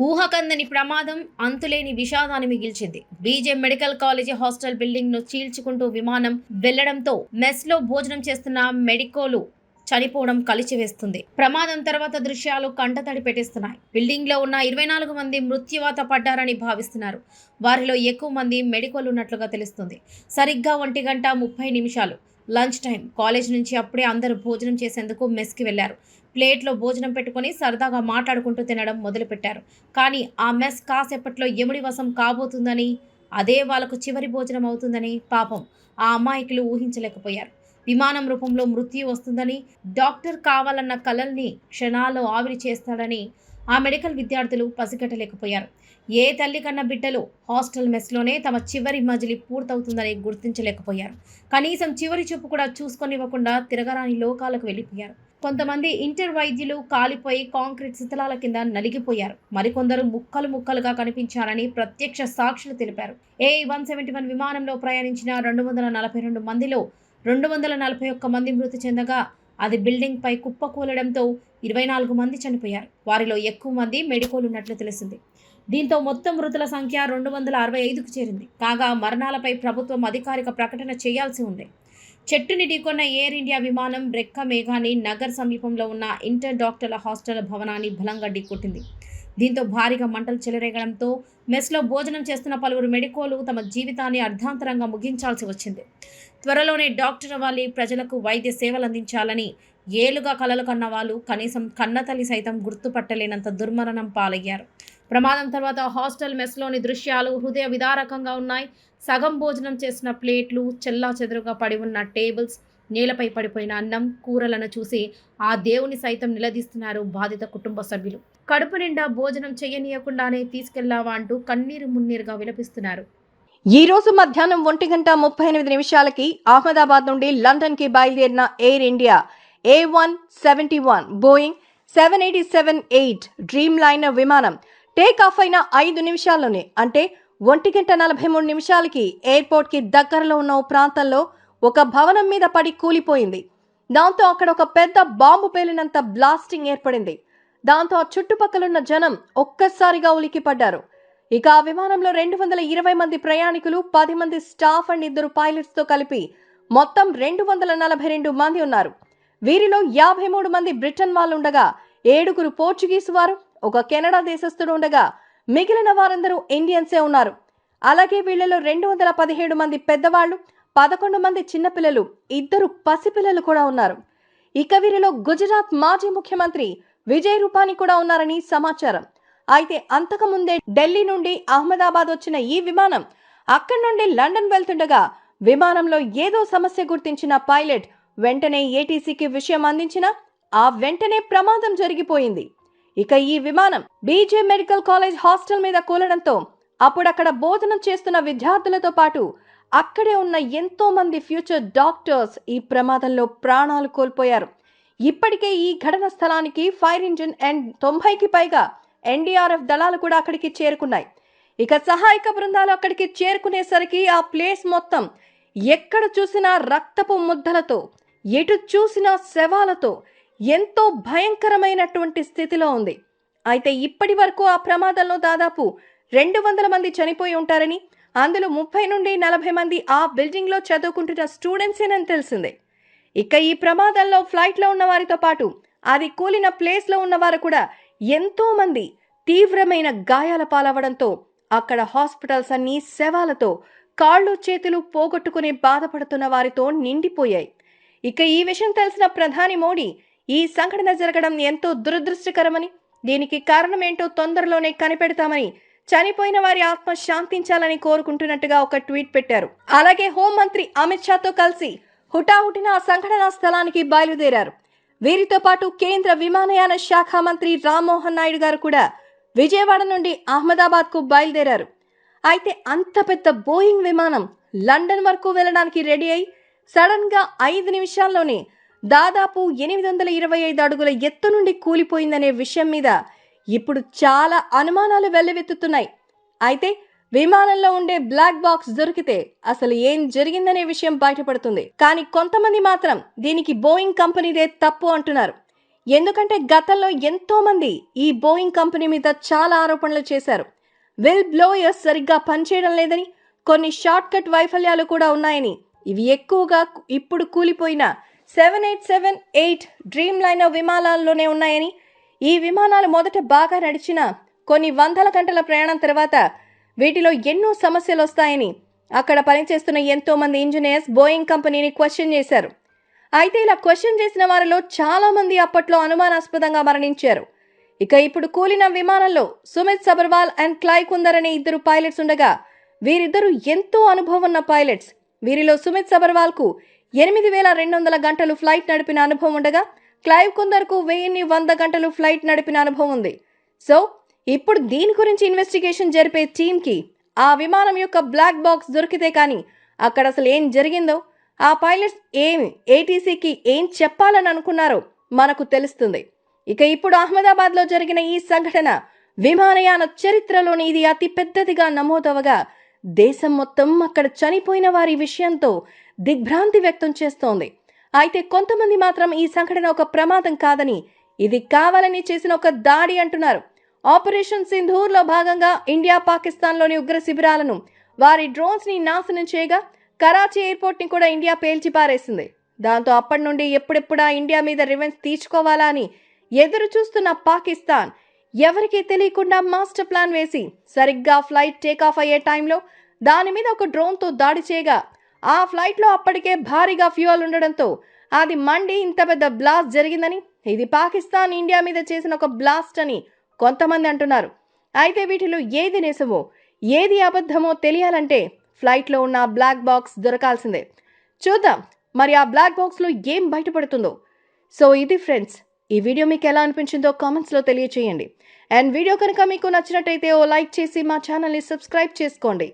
ఊహకందని ప్రమాదం అంతులేని విషాదాన్ని మిగిల్చింది. B J medical college hostel బిల్డింగ్ను చీల్చుకుంటూ విమానం వెళ్ళడంతో మెస్లో భోజనం చేస్తున్న మెడికోలు చనిపోవడం కలిచివేస్తుంది. ప్రమాదం తర్వాత దృశ్యాలు కంటతడి పెట్టిస్తున్నాయి. బిల్డింగ్లో ఉన్న ఇరవై నాలుగు మంది మృత్యువాత పడ్డారని భావిస్తున్నారు. వారిలో ఎక్కువ మంది మెడికోలు ఉన్నట్లుగా తెలుస్తుంది. సరిగ్గా ఒంటి గంట ముప్పై నిమిషాలు. Lunch time. కాలేజ్ నుంచి అప్పుడే అందరూ భోజనం చేసేందుకు మెస్కి వెళ్ళారు ప్లేట్లో భోజనం పెట్టుకొని సరదాగా మాట్లాడుకుంటూ తినడం మొదలుపెట్టారు. కానీ ఆ మెస్ కాసేపట్లో ఎముడి వశం కాబోతుందని అదే వాళ్ళకు చివరి భోజనం అవుతుందని పాపం ఆ అమాయకులు ఊహించలేకపోయారు. విమానం రూపంలో మృత్యు వస్తుందని డాక్టర్ కావాలన్న కలల్ని క్షణాల్లో ఆవిరి చేస్తాడని ఆ మెడికల్ విద్యార్థులు పసిగట్టలేకపోయారు. ఏ తల్లి కన్న బిడ్డలు హాస్టల్ మెస్లోనే తమ చివరి మజిలి పూర్తవుతుందని గుర్తించలేకపోయారు. కనీసం చివరి చూపు కూడా చూసుకొనివ్వకుండా తిరగరాని లోకాలకు వెళ్ళిపోయారు. కొంతమంది ఇంటర్ వైద్యులు కాలిపోయి కాంక్రీట్ శిథిలాల కింద నలిగిపోయారు. మరికొందరు ముక్కలు ముక్కలుగా కనిపించారని ప్రత్యక్ష సాక్షులు తెలిపారు. ఏ వన్ సెవెంటీ వన్ విమానంలో ప్రయాణించిన రెండు వందల నలభై రెండు మందిలో రెండు వందల నలభై ఒక్క మంది మృతి చెందగా అది బిల్డింగ్ పై కుప్పకూలడంతో ఇరవై నాలుగు మంది చనిపోయారు. వారిలో ఎక్కువ మంది మెడికోలున్నట్లు తెలిసింది. దీంతో మొత్తం మృతుల సంఖ్య రెండు వందల అరవై ఐదుకు చేరింది. కాగా మరణాలపై ప్రభుత్వం అధికారిక ప్రకటన చేయాల్సి ఉంది. చెట్టుని ఢీకొన్న ఎయిర్ ఇండియా విమానం రెక్క మేఘాని నగర్ సమీపంలో ఉన్న ఇంటర్ డాక్టర్ల హాస్టల్ భవనాన్ని బలంగా ఢీకొట్టింది. దీంతో భారీగా మంటలు చెలరేగడంతో మెస్లో భోజనం చేస్తున్న పలువురు మెడికోలు తమ జీవితాన్ని అర్ధాంతరంగా ముగించాల్సి వచ్చింది. త్వరలోనే డాక్టర్ వాలి ప్రజలకు వైద్య సేవలు అందించాలని ఏలుగా కలలు కన్న వాళ్ళు కనీసం కన్నతల్లి సైతం గుర్తుపట్టలేనంత దుర్మరణం పాలయ్యారు. ప్రమాదం తర్వాత హాస్టల్ మెస్లోని దృశ్యాలు హృదయ విదారకంగా ఉన్నాయి. సగం భోజనం చేసిన ప్లేట్లు చెల్లా చెదురుగా పడి ఉన్న టేబుల్స్ నేలపై పడిపోయిన అన్నం కూరలను చూసి ఆ దేవుని సైతం నిలదీస్తున్నారు బాధిత కుటుంబ సభ్యులు. కడుపు నిండా భోజనం చేయనీయకుండానే తీసుకెళ్ళావా అంటూ కన్నీరు మున్నీరుగా విలపిస్తున్నారు. ఈ రోజు మధ్యాహ్నం ఒంటి గంట ముప్పై ఎనిమిది నిమిషాలకి అహ్మదాబాద్ నుండి లండన్కి బయలుదేరిన Air India A one seventy one Boeing seven eighty seven eight Dreamliner విమానం టేక్ ఆఫ్ అయిన ఐదు నిమిషాల్లోనే అంటే ఒంటి గంట నలభై మూడు నిమిషాలకి ఎయిర్పోర్ట్కి దగ్గరలో ఉన్న ఓ ప్రాంతంలో ఒక భవనం మీద పడి కూలిపోయింది. దాంతో అక్కడ ఒక పెద్ద బాంబు పేలినంత బ్లాస్టింగ్ ఏర్పడింది. దాంతో ఆ చుట్టుపక్కలున్న జనం ఒక్కసారిగా ఉలికిపడ్డారు ఇక ఆ విమానంలో రెండు వందల ఇరవై మంది ప్రయాణికులు పది మంది స్టాఫ్ అండ్ ఇద్దరు పైలట్స్తో కలిపి మొత్తం రెండు వందల నలభై రెండు మంది ఉన్నారు. వీరిలో యాభై మూడు మంది బ్రిటన్ వాళ్ళు ఉండగా ఏడుగురు పోర్చుగీస్ వారు ఒక కెనడా దేశస్థుడు ఉండగా మిగిలిన వారందరూ ఇండియన్సే ఉన్నారు. అలాగే వీళ్ళలో రెండు వందల పదిహేడు మంది పెద్దవాళ్ళు పదకొండు మంది చిన్నపిల్లలు ఇద్దరు పసిపిల్లలు కూడా ఉన్నారు. ఇక వీరిలో గుజరాత్ మాజీ ముఖ్యమంత్రి విజయ్ రూపానీ కూడా ఉన్నారని సమాచారం. అయితే అంతకుముందే ఢిల్లీ నుండి అహ్మదాబాద్ వచ్చిన ఈ విమానం అక్కడి నుండి లండన్ వెళ్తుండగా విమానంలో ఏదో సమస్య గుర్తించిన పైలట్ వెంటనే ఏటీసీకి విషయం అందించిన ఆ వెంటనే ప్రమాదం జరిగిపోయింది. ఇక ఈ విమానం బీజే మెడికల్ కాలేజ్ హాస్టల్ మీద కూలడంతో అప్పుడక్కడ బోధనం చేస్తున్న విద్యార్థులతో పాటు అక్కడే ఉన్న ఎంతో మంది ఫ్యూచర్ డాక్టర్స్ ఈ ప్రమాదంలో ప్రాణాలు కోల్పోయారు. ఇప్పటికే ఈ ఘటన స్థలానికి ఫైర్ ఇంజిన్ అండ్ తొంభైకి పైగా ఎన్డీఆర్ఎఫ్ దళాలు కూడా అక్కడికి చేరుకున్నాయి. ఇక సహాయక బృందాలు అక్కడికి చేరుకునేసరికి ఆ ప్లేస్ మొత్తం ఎక్కడ చూసినా రక్తపు ముద్దలతో ఎటు చూసినా శవాలతో ఎంతో భయంకరమైనటువంటి స్థితిలో ఉంది. అయితే ఇప్పటి వరకు ఆ ప్రమాదంలో దాదాపు రెండు వందల మంది చనిపోయి ఉంటారని అందులో ముప్పై నుండి నలభై మంది ఆ బిల్డింగ్లో చదువుకుంటున్న స్టూడెంట్సేనని తెలిసిందే. ఇక ఈ ప్రమాదంలో ఫ్లైట్లో ఉన్న వారితో పాటు అది కూలిన ప్లేస్లో ఉన్నవారు కూడా ఎంతోమంది తీవ్రమైన గాయాల పాలవడంతో అక్కడ హాస్పిటల్స్ అన్నీ శవాలతో కాళ్ళు చేతులు పోగొట్టుకుని బాధపడుతున్న వారితో నిండిపోయాయి. ఇక ఈ విషయం తెలిసిన ప్రధాని మోడీ ఈ సంఘటన జరగడం ఎంతో దురదృష్టకరమని దీనికి కారణమేంటో తొందరలోనే కనిపెడతామని చనిపోయిన వారి ఆత్మ శాంతించాలని కోరుకుంటున్నట్టుగా ఒక ట్వీట్ పెట్టారు. అలాగే హోంమంత్రి అమిత్ షాతో కలిసి హుటాహుటిన ఆ సంఘటనా స్థలానికి బయలుదేరారు. వీరితో పాటు కేంద్ర విమానయాన శాఖ మంత్రి రామ్మోహన్ నాయుడు గారు కూడా విజయవాడ నుండి అహ్మదాబాద్కు బయలుదేరారు. అయితే అంత పెద్ద బోయింగ్ విమానం లండన్ వరకు వెళ్ళడానికి రెడీ అయి సడన్గా ఐదు నిమిషాల్లోనే దాదాపు ఎనిమిది వందల ఇరవై ఐదు అడుగుల ఎత్తు నుండి కూలిపోయిందనే విషయం మీద ఇప్పుడు చాలా అనుమానాలు వెల్లువెత్తుతున్నాయి. అయితే విమానంలో ఉండే బ్లాక్ బాక్స్ దొరికితే అసలు ఏం జరిగిందనే విషయం బయటపడుతుంది. కానీ కొంతమంది మాత్రం దీనికి బోయింగ్ కంపెనీదే తప్పు అంటున్నారు. ఎందుకంటే గతంలో ఎంతో మంది ఈ బోయింగ్ కంపెనీ మీద చాలా ఆరోపణలు చేశారు. విల్ బ్లోయర్స్ సరిగ్గా పనిచేయడం లేదని కొన్ని షార్ట్ కట్ వైఫల్యాలు కూడా ఉన్నాయని. ఇవి ఎక్కువగా ఇప్పుడు కూలిపోయిన seven eight seven eight Dreamliner విమానాల్లోనే ఉన్నాయని. ఈ విమానాలు మొదట బాగా నడిచిన కొన్ని వందల గంటల ప్రయాణం తర్వాత వీటిలో ఎన్నో సమస్యలు వస్తాయని అక్కడ పనిచేస్తున్న ఎంతో మంది ఇంజనీర్స్ బోయింగ్ కంపెనీని క్వశ్చన్ చేశారు. అయితే ఇలా క్వశ్చన్ చేసిన వారిలో చాలా మంది అప్పట్లో అనుమానాస్పదంగా మరణించారు. ఇక ఇప్పుడు కూలిన విమానంలో సుమిత్ సబర్వాల్ అండ్ క్లై కుందర్ అనే ఇద్దరు పైలట్స్ ఉండగా వీరిద్దరూ ఎంతో అనుభవం ఉన్న పైలట్స్. వీరిలో సుమిత్ సబర్వాల్కు ఎనిమిది వేల రెండు వందల గంటలు ఫ్లైట్ నడిపిన అనుభవం ఉండగా క్లైవ్ కుందర్కు వెయ్యిన్ని వంద గంటలు ఫ్లైట్ నడిపిన అనుభవం ఉంది. సో ఇప్పుడు దీని గురించి ఇన్వెస్టిగేషన్ జరిపే టీంకి ఆ విమానం యొక్క బ్లాక్ బాక్స్ దొరికితే కానీ అక్కడ అసలు ఏం జరిగిందో ఆ పైలట్స్ ఏమి ఏటీసీకి ఏం చెప్పాలని అనుకున్నారో మనకు తెలుస్తుంది. ఇక ఇప్పుడు అహ్మదాబాద్లో జరిగిన ఈ సంఘటన విమానయాన చరిత్రలోని ఇది అతి పెద్దదిగా నమోదవగా దేశం మొత్తం అక్కడ చనిపోయిన వారి విషయంతో దిగ్భ్రాంతి వ్యక్తం చేస్తోంది. అయితే కొంతమంది మాత్రం ఈ సంఘటన ఒక ప్రమాదం కాదని ఇది కావాలని చేసిన ఒక దాడి అంటున్నారు. ఆపరేషన్ సింధూర్లో భాగంగా ఇండియా పాకిస్తాన్లోని ఉగ్ర శిబిరాలను వారి డ్రోన్స్ని నాశనం చేయగా కరాచీ ఎయిర్పోర్ట్ని కూడా ఇండియా పేల్చిపారేసింది దాంతో అప్పటి నుండి ఎప్పుడెప్పుడా ఇండియా మీద రివెంజ్ తీర్చుకోవాలా అని ఎదురు చూస్తున్న పాకిస్తాన్ ఎవరికీ తెలియకుండా మాస్టర్ ప్లాన్ వేసి సరిగ్గా ఫ్లైట్ టేకాఫ్ అయ్యే టైంలో దాని మీద ఒక డ్రోన్తో దాడి చేయగా ఆ ఫ్లైట్లో అప్పటికే భారీగా ఫ్యూయల్ ఉండడంతో అది మండి ఇంత పెద్ద బ్లాస్ట్ జరిగిందని ఇది పాకిస్తాన్ ఇండియా మీద చేసిన ఒక బ్లాస్ట్ అని కొంతమంది అంటున్నారు. అయితే వీటిలో ఏది నిజమో ఏది అబద్ధమో తెలియాలంటే ఫ్లైట్లో ఉన్న బ్లాక్ బాక్స్ దొరకాల్సిందే. చూద్దాం మరి ఆ బ్లాక్ బాక్స్లో ఏం బయటపడుతుందో. సో ఇది ఫ్రెండ్స్ ఈ వీడియో మీకు ఎలా అనిపించిందో కామెంట్స్లో తెలియచేయండి. అండ్ వీడియో కనుక మీకు నచ్చినట్టయితే ఓ లైక్ చేసి మా ఛానల్ని సబ్స్క్రైబ్ చేసుకోండి.